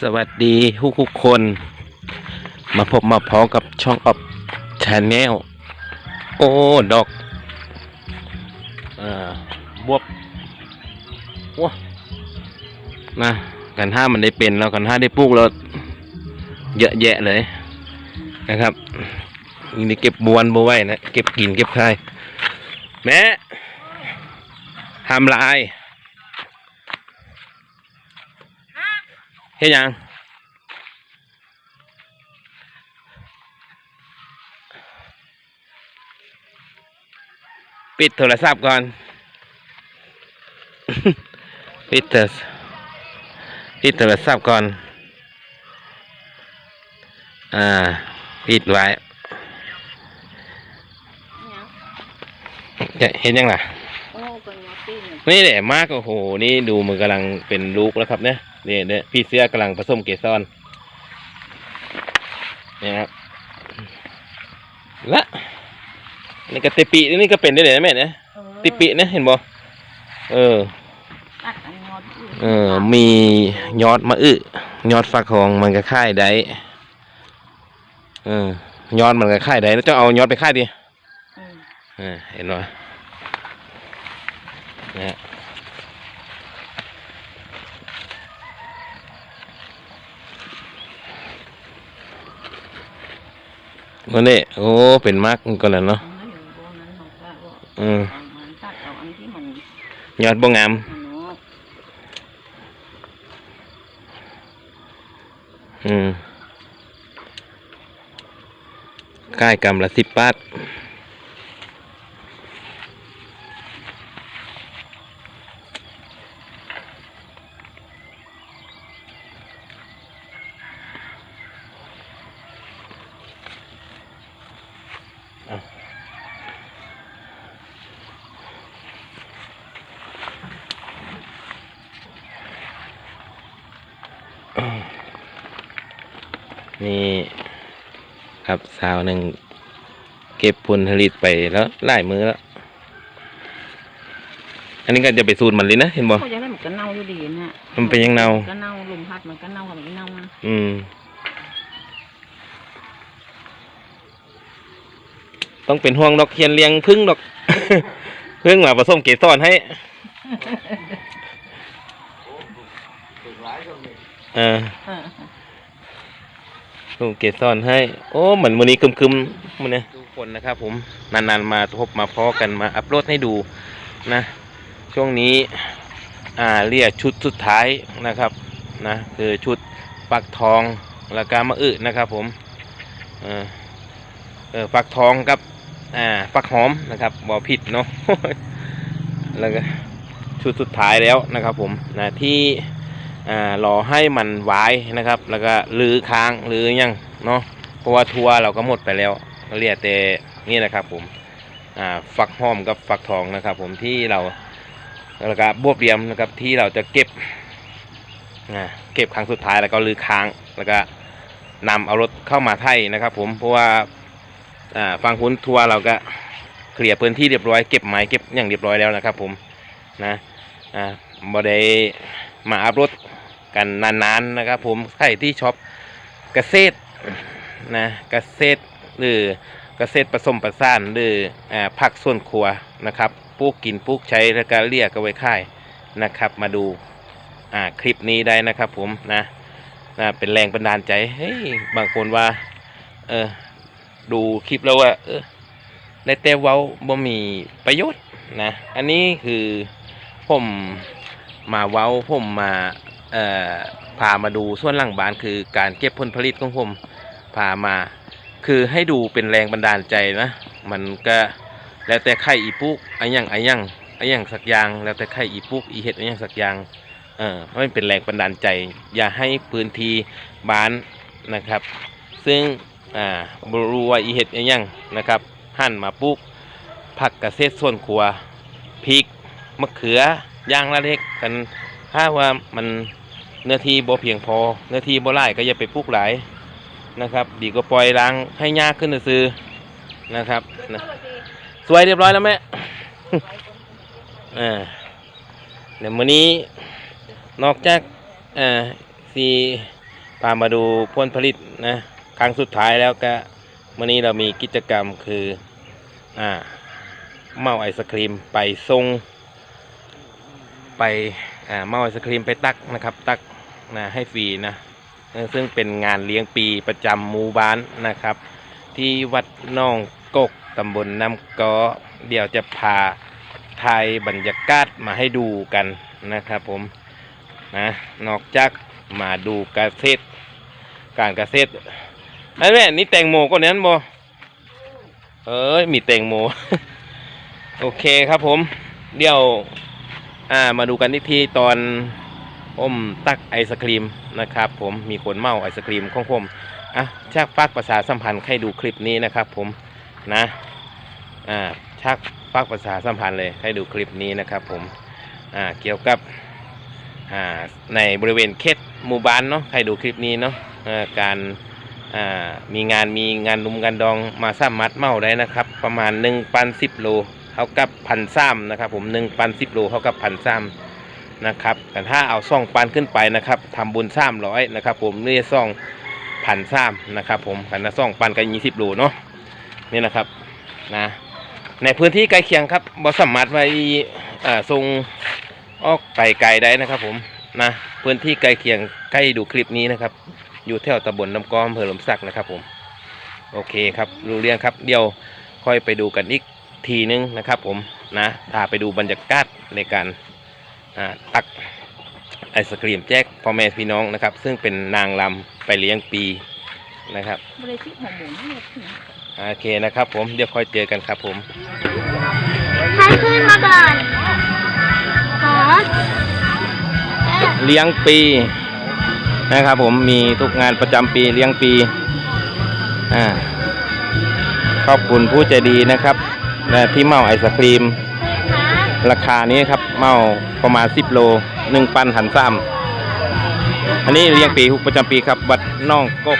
สวัสดีทุกทุกคน มาพบมาพร้อมกับช่องออฟชาแนลโอ้ดอกอบวบว้านะกันห้ามันได้เป็นแล้วกันห้าได้ปลูกแล้ว เยอะแยะเลยนะครับนี่เก็บบวนบวไว้นะ เก็บกินเก็บใครแม่ทำลาย เฮ็ดหยัง ปิดโทรศัพท์ก่อน ปิดโทรศปิดโทรศัพท์ก่อน อ่า ปิดไว้จะเห็นยังล่ะโอ้ก็ยอตีนนี่แหละมากโอ้โห นี่ดูมันกำลังเป็นลูกแล้วครับเนี่ย นี่เนี่ยพี่เสื้อกำลังผสมเกสรเนี่ยครับและนี่ก็ติปินี่ก็เป็นได้เลยนะแม่เนี่ยติปินะเห็นบ่เออตัดอันงอดเออ มียอดมะอึยอดฟักทองมันก็ค่ายได้เออยอดมันก็ค่ายได้แล้วจะเอายอดไปค่ายดิอืมเออเห็นบ่นะ วันนี้โอ้เป็นมากก็แล้วเนาะมันอยู่บนนั้นเขาก็ว่าอืมเอามันตัดเอาอันที่มันยอดบ่งามมันเนาะอืมค่ายกำละสิบบาท นี่ครับสาวหนึ่งเก็บผลผลิตไปแล้วหลายมือแล้ว อันนี้ก็จะไปสูตรมันเลยนะ เห็นบ่เขาจะได้มันก็เน่าอยู่ดีนะมันเป็นยังเน่าก็เน่าลมพัดมันก็เน่ากับมันเน่านะอืม ต้องเป็นห่วงดอกเขียนเลี้ยงพึ่งดอก พึ่งมาผสมเกสรให้เออเออลูกเกสรให้ โอ้เหมือนวันนี้คึมๆมันเนี่ยทุกคนนะครับ ผมนานๆมาพบมาพอกันมาอัปโหลดให้ดูนะ ช่วงนี้อ่าเรียกชุดสุดท้ายนะครับนะคือชุดปักทองแล้วก็มะอึนะครับ ผมเออเออปักทองกับอ่าปักหอมนะครับบอผิดเนาะแล้วก็ชุดสุดท้ายแล้วนะครับ ผมนะที่ อ่ารอให้มันไว้นะครับ แล้วก็ลือค้างหรือยังเนาะเพราะว่าทัวเราก็หมดไปแล้วเรียกแต่นี่นะครับผมอ่าฟักหอมกับฟักทองนะครับ ผมที่เราแล้วก็บวบเรียมนะครับที่เราจะเก็บอ่าเก็บครั้งสุดท้ายแล้วก็ลือค้างแล้วก็นำเอารถเข้ามาไทยนะครับ ผมเพราะว่าอ่าฟังหุ้นทัวเราก็เคลียร์พื้นที่เรียบร้อยเก็บไม้เก็บอย่างเรียบร้อยแล้วนะครับ ผมนะอ่าบ่ได้มาอัพรถ กันนานๆนะครับ ผมใครที่ช็อปเกษตรนะเกษตรหรือเกษตรผสมประสานหรืออ่าผักส่วนครัวนะครับปลูกกินปลูกใช้แล้วก็เรียกเอาไว้ค่ายนะครับ มาดูอ่าคลิปนี้ได้นะครับ ผมนะนะเป็นแรงบันดาลใจเฮ้ยบางคนว่า เออดูคลิปแล้วว่าเออได้แต่เว้าบ่มีประโยชน์นะ อันนี้คือผมมาเว้าผมมา พามาดูส่วนหลังบ้านคือการเก็บผลผลิตของผมพามา คือให้ดูเป็นแรงบันดาลใจนะ มันก็แล้วแต่ใครอีปุกไอ้หยังไอ้หยังไอ้หยังสักอย่างแล้วแต่ใครอีปุกอีเห็ดไอ้หยังสักอย่างเออให้มันเป็นแรงบันดาลใจ อย่าให้พื้นที่บ้านนะครับ ซึ่งอ่าบรูว่าอีเห็ดไอ้หยังนะครับหั่นมาปลูกผักเกษตรส่วนครัวพริกมะเขือย่างละเล็กกัน ถ้าว่ามันเนื้อที่บ่เพียงพอ เนื้อที่บ่หลายก็อย่าไปปลูกหลายนะครับ ดีก็ปล่อยล้างให้ยากขึ้นซื้อนะครับนะสวยเรียบร้อยแล้วแม่อ่าเดี๋ยวมื้อนี้นอกจากเอ่อที่พามาดูผลผลิตนะครั้งสุดท้ายแล้วก็วันนี้เรามีกิจกรรมคืออ่าเมาไอศครีมไปทรงไป อ่าเมาไอศครีมไปตักนะครับ ตักนะให้ฟรีนะซึ่งเป็นงานเลี้ยงปีประจำหมู่บ้านนะครับ ที่วัดน่องกกตำบลน้ำกอเดี๋ยวจะพาไทยบรรยากาศมาให้ดูกันนะครับผมนะนอกจากมาดูกเกษตรการเกษตรไอ้แม่นี่แตงโมก็เนั้นบ่เอ้ยมีแตงโม โอเคครับผม เดี๋ยว อ่ามาดูกันที่ที่ตอนอมตักไอศครีมนะครับผมมีคนเมาไอศครีมของผมอะชักฟักประชาสัมพันธ์ให้ดูคลิปนี้นะครับผมนะอ่าชักฟักประชาสัมพันธ์เลยให้ดูคลิปนี้นะครับผมอ่าเกี่ยวกับอ่าในบริเวณเขตหมู่บ้านเนาะให้ดูคลิปนี้เนาะการอ่ามีงานมีงานลุมกันดองมาสามมัดเมาได้นะครับ ประมาณ1นึ่งปันสิบโล เท่ากับพันซ้ำนะครับ ผมหนึ่งปันสิบโลเท่ากับพันซ้ำนะครับ แต่ถ้าเอาซ่องปันขึ้นไปนะครับทำบุญซ้ำร้อยนะครับ ผมนี่ซ่องพันซ้ำนะครับ ผมพันละสองปันกันยี่สิบโลเนาะนี่นะครับนะในพื้นที่ใกล้เคียงครับบอสมารถไว้อ่าทรงออกไก่ไก่ได้นะครับ ผมนะพื้นที่ใกล้เคียงใกล้ดูคลิปนี้นะครับ อยู่แถวตำบลน้ำก้อมอำเภอหลมสักนะครับ ผม โอเคครับรู้เรื่องครับ เดี๋ยวค่อยไปดูกันอีก ทีนึงนะครับผมนะพาไปดูบรรยากาศในการตักไอศกรีมแจกพ่อแม่พี่น้องนะครับ ซึ่งเป็นนางลำไปเลี้ยงปีนะครับบริษัทหัวหมูโอเคนะครับผมเดี๋ยวค่อยเจอกันครับผมใครขึ้นมาก่อนขอเลี้ยงปีนะครับผมมีทุกงานประจำปีเลี้ยงปีอ่าขอบคุณผู้ใจดีนะครับ และที่เมาไอศครีม ราคานี้ครับเมาประมาณ 10 โลหนึ่งปันหันซ้ำอันนี้เลี้ยงปีประจำปีครับวัดน่องกก